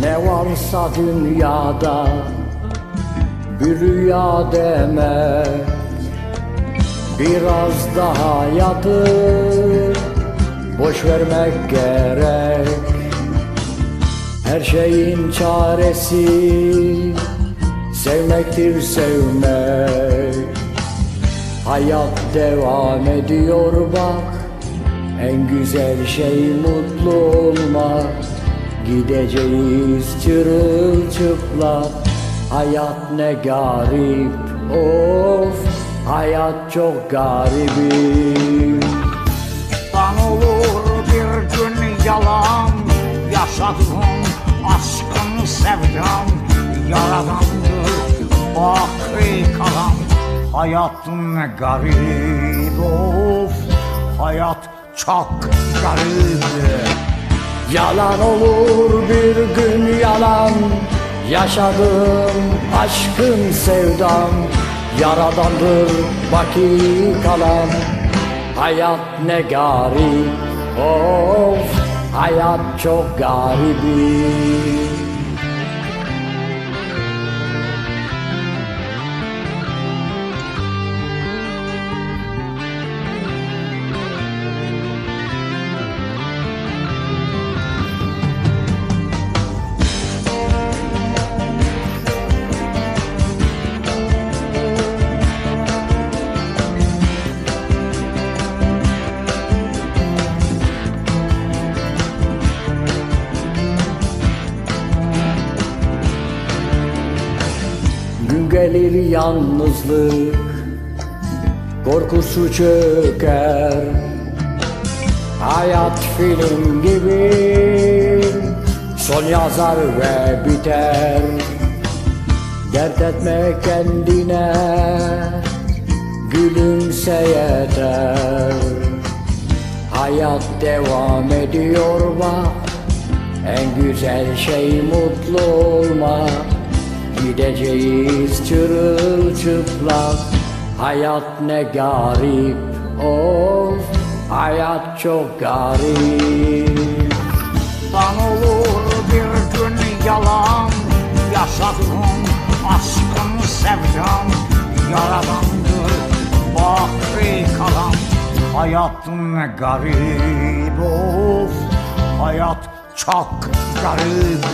Ne varsa dünyada bir rüya demek. Biraz daha yatıp boş vermek gerek. Her şeyin çaresi sevmektir sevmek. Hayat devam ediyor bak. En güzel şey mutlu olmak Gideceğiz çırılçıplak. Hayat ne garip of. Hayat çok garibim Lan olur bir gün yalan. Yaşadığım aşkın sevdam. Yaradandır bakri kalan. Hayat ne garip of. Hayat çok garip Yalan olur bir gün yalan. Yaşadığım aşkın sevdam. Yaradandır baki kalan Hayat ne garip of. Hayat çok garibim Gün gelir yalnızlık Korkusu çöker. Hayat film gibi Son yazar ve biter. Dert etme kendine Gülümse yeter. Hayat devam ediyor bak En güzel şey mutlu olmak Gideceğiz çırılçıplak. Hayat ne garip of Hayat çok garip. Lan olur bir gün yalan Yaşadığım aşkın sevdam Yaradandır bakri kalan. Hayat ne garip of Hayat çok garip